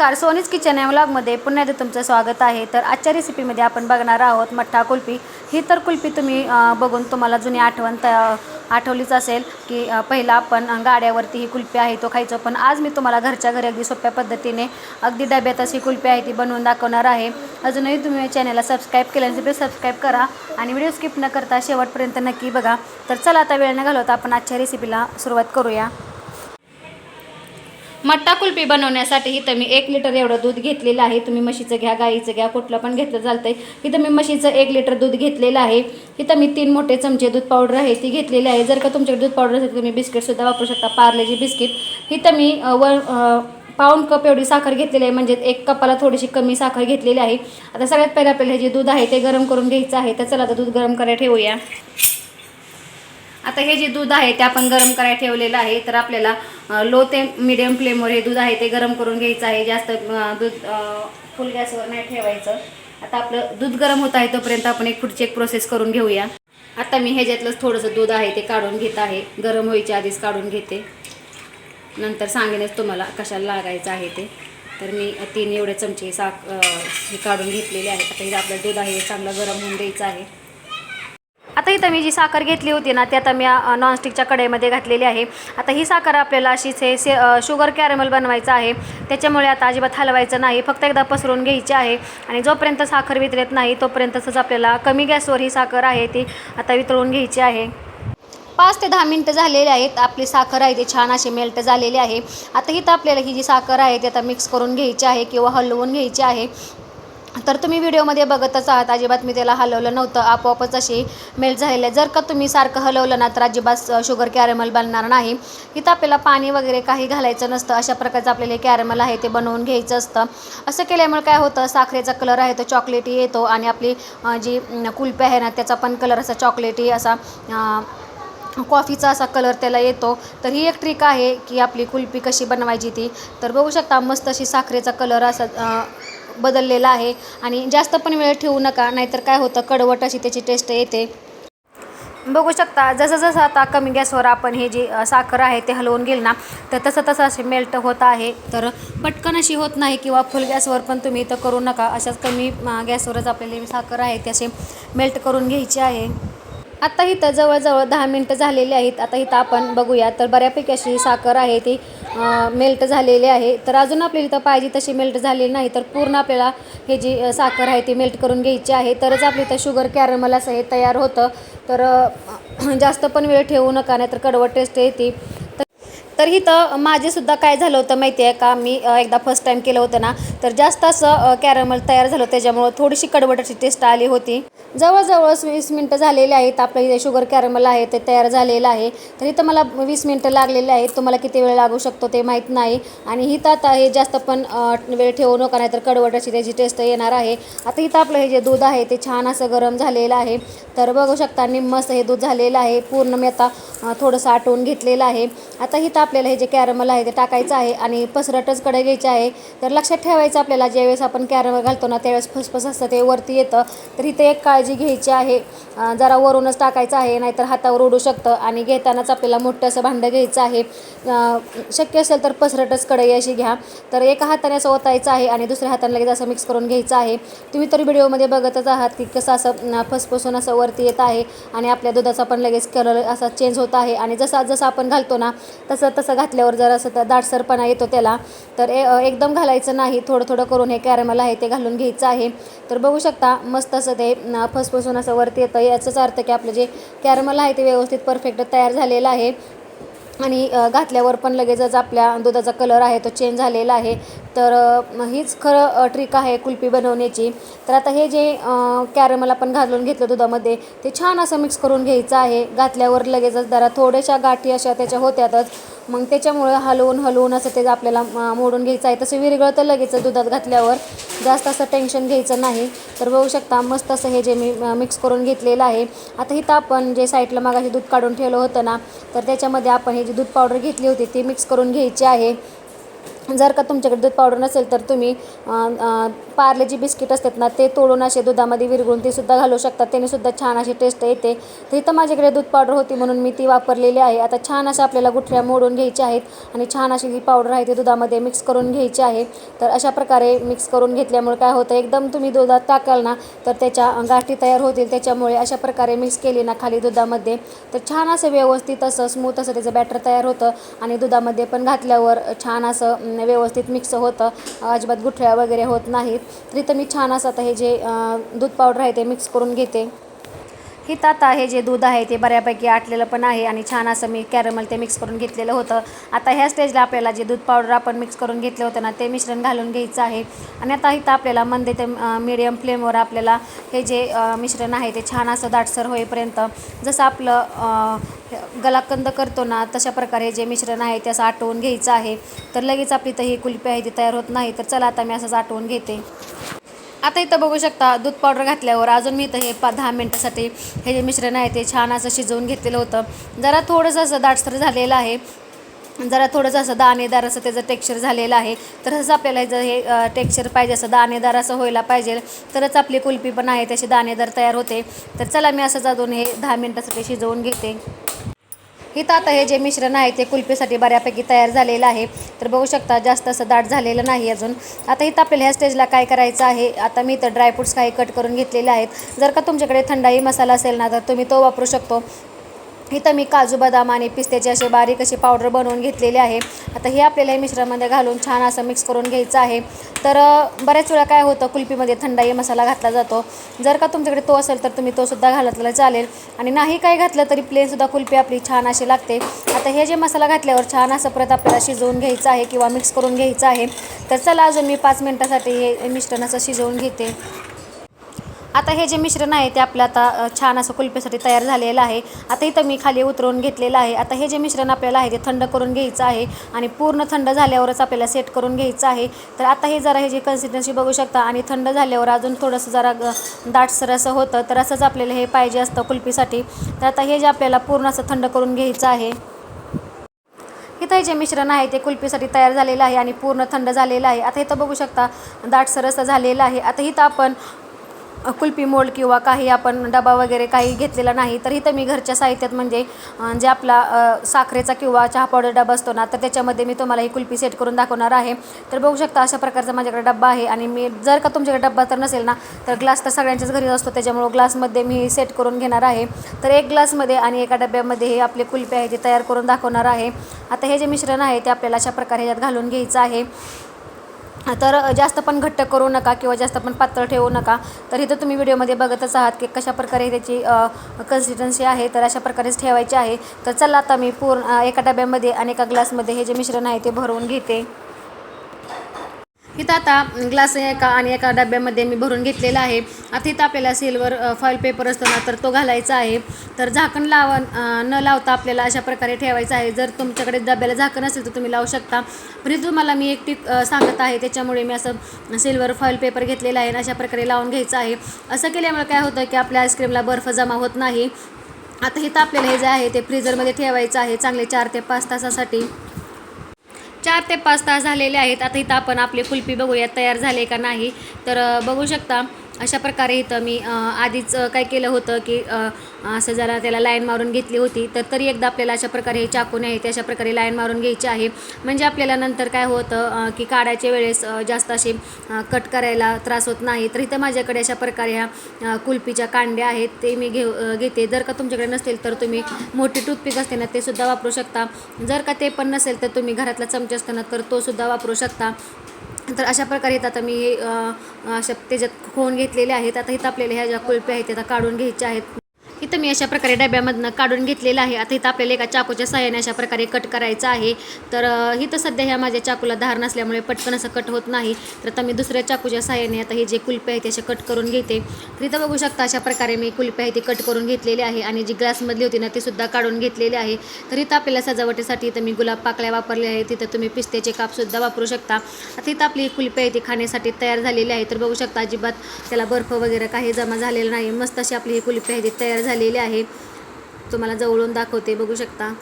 नमस्कार. सोनीज किचन या व्लॉगमध्ये पुन्हा एकदा तुमचं स्वागत आहे. तर आजच्या रेसिपीमध्ये आपण बघणार आहोत मठ्ठा कुल्फी. ही तर कुल्फी तुम्ही बघून तुम्हाला जुनी आठवण त आठवलीच असेल की पहिला आपण गाड्यावरती ही कुल्फी आहे तो खायचो. पण आज मी तुम्हाला घरच्या घरी अगदी सोप्या पद्धतीने अगदी डब्यातच ही कुल्फी आहे ती बनवून दाखवणार आहे. अजूनही तुम्ही चॅनलला सबस्क्राईब केल्यानंतर नसेल सबस्क्राईब करा आणि व्हिडिओ स्किप न करता शेवटपर्यंत नक्की बघा. तर चला आता वेळ न घालवता आपण आजच्या रेसिपीला सुरुवात करूया. मट्टा कुल्फी बनवण्यासाठी इथं मी एक लिटर एवढं दूध घेतलेलं आहे. तुम्ही म्हशीचं घ्या गाईचं घ्या कुठलं पण घेतलं चालतंय. इथं मी म्हशीचं एक लिटर दूध घेतलेलं आहे. इथं मी तीन मोठे चमचे दूध पावडर आहे ती घेतलेली आहे. जर का तुमच्याकडे दूध पावडर असेल तर तुम्ही बिस्किटसुद्धा वापरू शकता पार्लेजी बिस्किट. इथं मी व वर पाऊण कप एवढी साखर घेतलेली आहे म्हणजे एक कपाला थोडीशी कमी साखर घेतलेली आहे. आता सगळ्यात पहिलं आपल्याला हे जे दूध आहे ते गरम करून घ्यायचं आहे. तर चला आता दूध गरम करायला ठेवूया. आता हे जे दूध आहे ते आपण गरम करायला ठेवलेलं आहे तर आपल्याला लो ते मिडियम फ्लेमवर हे दूध आहे ते गरम करून घ्यायचं आहे. जास्त दूध फुल गॅसवर नाही ठेवायचं. आता आपलं दूध गरम होत आहे तोपर्यंत आपण एक पुढची एक प्रोसेस करून घेऊया. आता मी ह्याच्यातलंच थोडंसं दूध आहे ते काढून घेत आहे. गरम व्हायच्या आधीच काढून घेते. नंतर सांगेनच तुम्हाला कशाला लागायचं आहे ते. तर मी तीन एवढे चमचे साक हे काढून घेतलेले आहेत. आता हे आपलं दूध आहे चांगलं गरम होऊन द्यायचं आहे. आता इथं मी जी साखर घेतली होती ना ती आता मी नॉनस्टिकच्या कढईमध्ये घातलेली आहे. आता ही साखर आपल्याला अशीच हे से शुगर कॅरेमल बनवायचं आहे. त्याच्यामुळे आता अजिबात हलवायचं नाही. फक्त एकदा पसरून घ्यायची आहे. आणि जोपर्यंत साखर वितरत नाही तोपर्यंतच आपल्याला कमी गॅसवर ही साखर आहे ती आता वितळून घ्यायची आहे. पाच ते दहा मिनटं झालेले आहेत. आपली साखर आहे ती छान अशी मेल्ट झालेली आहे. आता इथं आपल्याला ही जी साखर आहे ती आता मिक्स करून घ्यायची आहे किंवा हलवून घ्यायची आहे. तर तुम्ही व्हिडिओमध्ये बघतच आहात अजिबात मी त्याला हलवलं नव्हतं. आपोआपच अशी मेल्ट झालेलं आहे. जर का तुम्ही सारखं हलवलं ना तर अजिबात शुगर कॅरेमल बनणार नाही. इथं आपल्याला पाणी वगैरे काही घालायचं नसतं. अशा प्रकारचं आपल्याला हे कॅरेमल आहे ते बनवून घ्यायचं असतं. असं केल्यामुळे काय होतं साखरेचा कलर आहे तो चॉकलेटी येतो आणि आपली जी कुल्पी आहे ना त्याचा पण कलर असा चॉकलेटी असा कॉफीचा असा कलर त्याला येतो. तर ही एक ट्रिक आहे की आपली कुल्फी कशी बनवायची ती. तर बघू शकता मस्त अशी साखरेचा कलर असा बदललेला आहे. आणि जास्त पण वेळ ठेवू नका नाहीतर काय होतं? कडवट अशी त्याची टेस्ट येते. बघू शकता जसं जसं आता कमी गॅसवर आपण हे जी साखर आहे ते हलवून गेल ना तर तसं तसं असे मेल्ट होत आहे. तर पटकन अशी होत नाही किंवा फुल गॅसवर पण तुम्ही इथं करू नका. अशाच कमी गॅसवरच आपल्याला साखर आहे ते असे मेल्ट करून घ्यायची आहे. आता इथं जवळजवळ दहा मिनटं झालेली आहेत. आता इथं आपण बघूया तर बऱ्यापैकी अशी साखर आहे ती मेल्ट झालेली आहे. तर अजून आपल्याला इथं पाहिजे तशी मेल्ट झालेली नाही. तर पूर्ण आपल्याला हे जी साखर आहे ती मेल्ट करून घ्यायची आहे. तरच आपली इथं शुगर कॅरमल असं हे तयार होतं. तर जास्त पण वेळ ठेवू नका नाही तर कडवट टेस्ट येते. तर इथं माझेसुद्धा काय झालं होतं माहिती आहे का? मी एकदा फर्स्ट टाईम केलं होतं ना तर जास्त असं कॅरमल तयार झालं त्याच्यामुळं थोडीशी कडवटाची टेस्ट आली होती. जवळजवळ वीस मिनटं झालेले आहेत. आपलं इथे शुगर कॅरमल आहे ते तयार झालेलं आहे. तर इथं मला वीस मिनटं लागलेले आहेत. तुम्हाला किती वेळ लागू शकतो ते माहीत नाही. आणि हिथं आता हे जास्त पण वेळ ठेवू नका नाही तर कडवटाची त्याची टेस्ट येणार आहे. आता इथं आपलं हे जे दूध आहे ते छान असं गरम झालेलं आहे. तर बघू शकता निम्मस हे दूध झालेलं आहे. पूर्ण मी आता थोडंसं आटवून घेतलेलं आहे. आता इथं आपल्याला हे जे कॅरमल आहे ते टाकायचं आहे आणि पसरटच कडे घ्यायचे आहे. तर लक्षात ठेवायचं आपल्याला ज्यावेळेस आपण कॅरमल घालतो ना त्यावेळेस फसफस असतं ते वरती येतं. तर इथे एक काळजी घ्यायची आहे. जरा वरूनच टाकायचं आहे नाहीतर हातावर उडू शकतं आणि घेतानाच आपल्याला मोठं असं भांडं घ्यायचं आहे. शक्य असेल तर पसरटच कढई अशी घ्या. तर एका हाताने असं ओतायचं आहे आणि दुसऱ्या हाताने लगेच असं मिक्स करून घ्यायचं आहे. तुम्ही तर व्हिडिओमध्ये बघतच आहात की कसं असं फसफसून असं वरती येत आहे आणि आपल्या दुधाचा पण लगेच कलर असा चेंज होत आहे. आणि जसा जसं आपण घालतो ना तसं तसं घातल्यावर जर असं तर दाटसरपणा येतो त्याला तर ए एकदम घालायचं नाही. थोडं थोडं करून हे कॅरमल आहे ते घालून घ्यायचं आहे. तर बघू शकता मस्त असं ते फसफसून असं वरती येतं. याचाच अर्थ की आपलं जे कॅरमल आहे ते व्यवस्थित परफेक्ट तयार झालेलं आहे. आणि घातल्यावर पण लगेचच आपल्या दुधाचा कलर आहे तो चेंज झालेला आहे. तर हीच खरं ट्रिक आहे कुल्फी बनवण्याची. तर आता हे जे कॅरमल आपण घालून घेतलं दुधामध्ये ते छान असं मिक्स करून घ्यायचं आहे. घातल्यावर लगेचच जरा थोड्याशा गाठी अशा त्याच्या होत्यातच. मग त्याच्यामुळं हलवून हलवून असं ते आपल्याला मोडून घ्यायचं आहे. तसं विरघळतं लगेच दुधात घातल्यावर जास्त असं टेन्शन घ्यायचं नाही. तर बघू शकता मस्त असं हे जे मी मिक्स करून घेतलेलं आहे. आता इथं आपण जे साईडला मागाशी दूध काढून ठेवलं होतं ना तर त्याच्यामध्ये आपण हे जी दूध पावडर घेतली होती ती मिक्स करून घ्यायची आहे. जर का तुमच्याकडे दूध पावडर नसेल तर तुम्ही अ, पार्ले जी बिस्किट असतात ना ते तोडून असे दुधामध्ये विरघळून ते सुद्धा घालू शकतात. त्याने सुद्धा छान अशी टेस्ट येते. तर इथं माझ्याकडे दूध पावडर होती म्हणून मी ती वापरलेली आहे. आता छान असं आपल्याला गुठळ्या मोडून घ्यायच्या आहेत आणि छान अशी जी पावडर आहे ती दुधामध्ये मिक्स करून घ्यायची आहे. तर अशा प्रकारे मिक्स करून घेतल्यामुळे काय होतं एकदम तुम्ही दुधात टाकाल ना तर त्याच्या गाठी तयार होतील. त्याच्यामुळे अशा प्रकारे मिक्स केली ना खाली दुधामध्ये. तर छान असं व्यवस्थित असं स्मूथ असं त्याचं बॅटर तयार होतं आणि दुधामध्ये पण घातल्यावर छान असं व्यवस्थित मिक्स होतं. अजिबात गुठळ्या वगैरे होत नाहीत. तर इथं मी छान असं आता हे जे दूध पावडर आहे ते मिक्स करून घेते. हे आता हे जे दूध आहे ते बऱ्यापैकी आटलेलं पण आहे आणि छान असं मी कॅरमल ते मिक्स करून घेतलेलं होतं. आता ह्या स्टेजला आपल्याला जे दूध पावडर आपण मिक्स करून घेतलं होतं ना ते मिश्रण घालून घ्यायचं आहे. आणि आता इथं आपल्याला मंदे ते मीडियम फ्लेमवर आपल्याला हे जे मिश्रण आहे ते छान असं दाटसर होईपर्यंत जसं आपलं गलाकंद करतो ना तशा प्रकारे जे मिश्रण आहे त्याचं असं आटवून घ्यायचं आहे. तर लगेच आपली तर ही कुल्फी आहे ती तयार होत नाही. तर चला आता मी असंच आटवून घेते. आता इथं बघू शकता दूध पावडर घातल्यावर अजून मी इथं हे पा दहा मिनटासाठी हे जे मिश्रण आहे ते छान असं शिजवून घेतलेलं होतं. जरा थोडंसं असं दाटसर झालेलं आहे. जरा थोडंसं असं दाणेदार असं त्याचं टेक्स्चर झालेलं आहे. तरच आपल्याला जर हे टेक्स्चर पाहिजे असं दाणेदार असं व्हायला पाहिजे. तरच आपली कुल्फी पण आहे त्याची दाणेदार तयार होते. तर चला मी असं अजून हे दहा मिनटासाठी शिजवून घेते. इथं आता हे जे मिश्रण आहे ते कुल्फीसाठी बऱ्यापैकी तयार झालेलं आहे. तर बघू शकता जास्त असं दाट झालेलं नाही अजून. आता इथं आपल्याला ह्या स्टेजला काय करायचं आहे? आता मी तर ड्रायफ्रूट्स काही कट करून घेतलेले आहेत. जर का तुमच्याकडे थंडाई मसाला असेल ना तर तुम्ही तो वापरू शकतो. इथं मी काजू बदाम आणि पिस्त्याचे असे बारीक असे पावडर बनवून घेतलेले आहे. आता हे आपल्याला हे मिश्रणामध्ये घालून छान असं मिक्स करून घ्यायचं आहे. तर बऱ्याच वेळा काय होतं कुल्फीमध्ये थंडाई मसाला घातला जातो. जर का तुमच्याकडे तो असेल तर तुम्ही तो सुद्धा घालतला चालेल. आणि नाही काय घातलं तरी प्लेनसुद्धा कुल्फी आपली छान अशी लागते. आता हे जे मसाला घातल्यावर छान असं परत आपल्याला शिजवून घ्यायचं आहे किंवा मिक्स करून घ्यायचं आहे. तर चला अजून मी पाच मिनटासाठी हे मिश्रण असं शिजवून घेते. आता हे जे मिश्रण आहे ते आपलं आता छान असं कुल्फीसाठी तयार झालेलं आहे. आता इथं मी खाली उतरवून घेतलेलं आहे. आता हे जे मिश्रण आपल्याला आहे ते थंड करून घ्यायचं आहे आणि पूर्ण थंड झाल्यावरच आपल्याला सेट करून घ्यायचं आहे. तर आता हे जरा हे जे कन्सिस्टन्सी बघू शकता आणि थंड झाल्यावर अजून थोडंसं जरा दाटसर असं होतं तर असंच आपल्याला हे पाहिजे असतं कुल्फीसाठी. तर आता हे जे आपल्याला पूर्ण असं थंड करून घ्यायचं आहे इथं हे जे मिश्रण आहे ते कुल्फीसाठी तयार झालेलं आहे आणि पूर्ण थंड झालेलं आहे. आता इथं बघू शकता दाटसर असं झालेलं आहे. आता इथं आपण कुल्फी मोल्ड किंवा काही आपण डबा वगैरे काही घेतलेला नाही तर इथं मी घरच्या साहित्यात म्हणजे जे आपला साखरेचा किंवा चहा पावडर डबा असतो ना तर त्याच्यामध्ये मी तुम्हाला ही कुल्फी सेट करून दाखवणार आहे. तर बघू शकता अशा प्रकारचा माझ्याकडे डब्बा आहे आणि मी जर का तुमच्याकडे डब्बा तर नसेल ना तर ग्लास तर सगळ्यांच्याच घरी असतो त्याच्यामुळं ग्लासमध्ये मी सेट करून घेणार आहे. तर एक ग्लासमध्ये आणि एका डब्यामध्ये हे आपले कुल्फी आहे ते तयार करून दाखवणार आहे. आता हे जे मिश्रण आहे ते आपल्याला अशा प्रकारे ह्याच्यात घालून घ्यायचं आहे. तर जास्त पण घट्ट करू नका किंवा जास्त पण पातळ ठेवू नका. तर इथं तुम्ही व्हिडिओमध्ये बघतच आहात की कशा प्रकारे त्याची कन्सिस्टन्सी आहे तर अशा प्रकारेच ठेवायची आहे. तर चला आता मी पूर्ण एका डब्यामध्ये आणि एका ग्लासमध्ये हे जे मिश्रण आहे ते भरवून घेते. इथं आता ग्लास एका आणि एका डब्यामध्ये मी भरून घेतलेला आहे. आता इथं आपल्याला सिल्वर फॉईल पेपर असतो ना तर तो घालायचा आहे. तर झाकण लावा न लावता आपल्याला अशा प्रकारे ठेवायचं आहे. जर तुमच्याकडे डब्याला झाकण असेल तर तुम्ही लावू शकता. पण तुम्हाला मी एक टिप सांगत आहे. त्याच्यामुळे मी असं सिल्वर फॉईल पेपर घेतलेला आहे अशा प्रकारे लावून घ्यायचं आहे. असं केल्यामुळे काय होतं की आपल्या आईस्क्रीमला बर्फ जमा होत नाही. आता इथं आपल्याला हे जे आहे ते फ्रीजरमध्ये ठेवायचं आहे. चांगले चार ते पाच तासासाठी. चार ते पाच तास झालेले आहेत. आता इथं आपण आपली कुल्फी बघूया तयार झाले का नाही. तर बघू शकता अशा प्रकारे इथं मी आधीच काय केलं होतं की असं जरा त्याला लाईन मारून घेतली होती. तर तरी एकदा आपल्याला अशा प्रकारे हे चाकून आहे ते अशा प्रकारे लाईन मारून घ्यायची आहे. म्हणजे आपल्याला नंतर काय होतं की काढायच्या वेळेस जास्त असे कट करायला त्रास होत नाही. तर इथं माझ्याकडे अशा प्रकारे ह्या कुल्फीच्या कांड्या आहेत ते मी घेऊ घेते. जर का तुमच्याकडे नसतील तर तुम्ही मोठी टूथपिक असते ना ते सुद्धा वापरू शकता. जर का ते पण नसेल तर तुम्ही घरातला चमचा असताना तर तो सुद्धा वापरू शकता. तर अशा प्रकारे येतात आता मी हे अशा त्याच्यात होऊन घेतलेले आहेत आता हे तापलेले ह्या ज्या कुल्प्या आहेत त्या काढून घ्यायच्या आहेत. इथं मी अशा प्रकारे डब्यामधनं काढून घेतलेलं आहे. आता इथं आपल्याला एका चाकूच्या सहाय्याने अशा प्रकारे कट करायचं आहे. तर इथं सध्या ह्या माझ्या चाकूला धार नसल्यामुळे पटकन असं कट होत नाही. तर आता मी दुसऱ्या चाकूच्या सहाय्याने आता हे जे कुल्पे आहेत ते असे कट करून घेते. तर इथं बघू शकता अशा प्रकारे मी कुल्पे आहे ते कट करून घेतलेले आहे आणि जी ग्लासमधली होती ना ती सुद्धा काढून घेतलेली आहे. तर इथं आपल्याला सजावटीसाठी इथं मी गुलाब पाकळ्या वापरल्या आहेत. तिथं तुम्ही पिस्त्याचे कापसुद्धा वापरू शकता. आता इथं आपली कुल्पे आहे ती खाण्यासाठी तयार झालेली आहे. तर बघू शकता अजिबात त्याला बर्फ वगैरे काही जमा झालेलं नाही. मस्त अशी आपली ही कुल्पे आहे ती तयार झालेली आहे तुम्हाला जवळून दाखवते बघू शकता.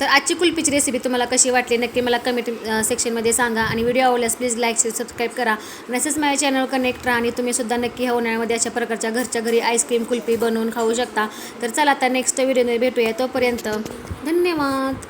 तर आजची कुल्फीची रेसिपी तुम्हाला कशी वाटली नक्की मला कमेंट सेक्शनमध्ये सांगा. आणि व्हिडिओ आवडल्यास प्लीज लाईक शेअर सबस्क्राईब करा. नसेच माझ्या चॅनल कनेक्ट राहा आणि तुम्ही सुद्धा नक्की ह्या उन्हाळ्यामध्ये अशा प्रकारच्या घरच्या घरी आईस्क्रीम कुल्फी बनवून खाऊ शकता. तर चला आता नेक्स्ट व्हिडिओमध्ये भेटूया. तोपर्यंत धन्यवाद.